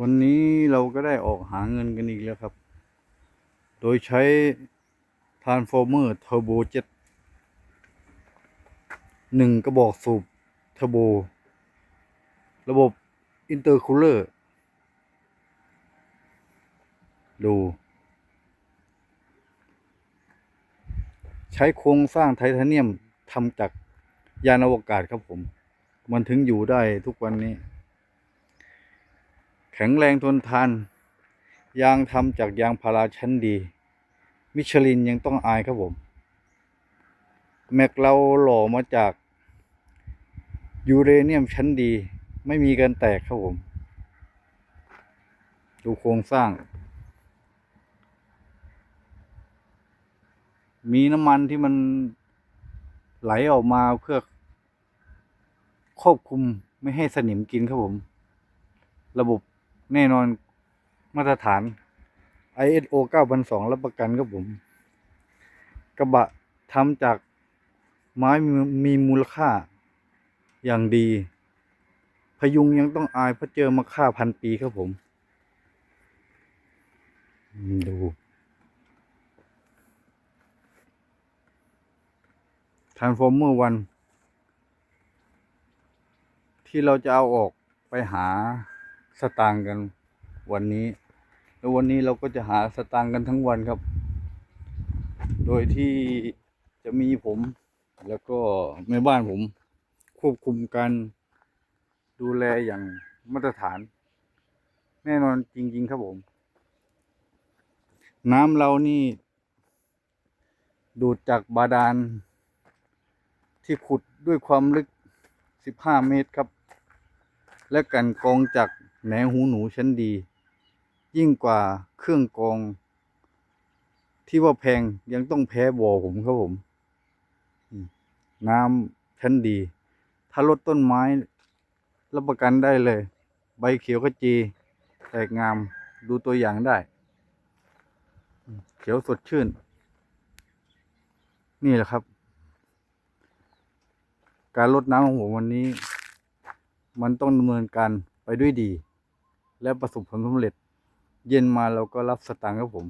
วันนี้เราก็ได้ออกหาเงินกันอีกแล้วครับ โดยใช้ Transformer Turbo Jet หนึ่งกระบอกสูบเทอร์โบ ระบบ Intercooler ดู ใช้โครงสร้างไทเทเนียมทำจากยานอวกาศครับผม มันถึงอยู่ได้ทุกวันนี้ แข็งแรงทนทาน ยางทำจากยางพาราชั้นดี มิชลินยังต้องอายครับผม แม็กเราหล่อมาจาก ยูเรเนียมชั้นดี ไม่มีการแตกครับผม ดูโครงสร้าง มีน้ำมันที่มันไหลออกมาเพื่อควบคุมไม่ให้สนิมกินครับผม ระบบ แน่นอนมาตรฐาน ISO 9002 รับประกันครับผม กระบะทำจากไม้มีมูลค่าอย่างดี พยุงยังต้องอายเพราะเจอมาค่าพันปีครับผมอืมดู Transformer วัน ที่เราจะเอาออกไปหา สตางค์กันวันนี้ แล้ววันนี้เราก็จะหาสตางค์กันทั้งวันครับ โดยที่จะมีผมแล้วก็แม่บ้านผมควบคุมการดูแลอย่างมาตรฐาน แน่นอนจริง ๆ ครับผม น้ำเรานี่ ดูดจากบาดาล ที่ขุดด้วยความลึก 15 เมตรครับ และกันกรองจาก แหนหูหนูชั้นดี ยิ่งกว่าเครื่องกรอง ที่ว่าแพงยังต้องแพ้บ่อผมครับผม น้ำชั้นดี ถ้าลดต้นไม้ รับประกันได้เลย ใบเขียวขจี แตกงามดูตัวอย่างได้ เขียวสดชื่น นี่แหละครับ การลดน้ำของผมวันนี้ มันต้องดำเนินการไปด้วยดี และประสบผลสำเร็จ เย็นมาเราก็รับสตางค์ครับผม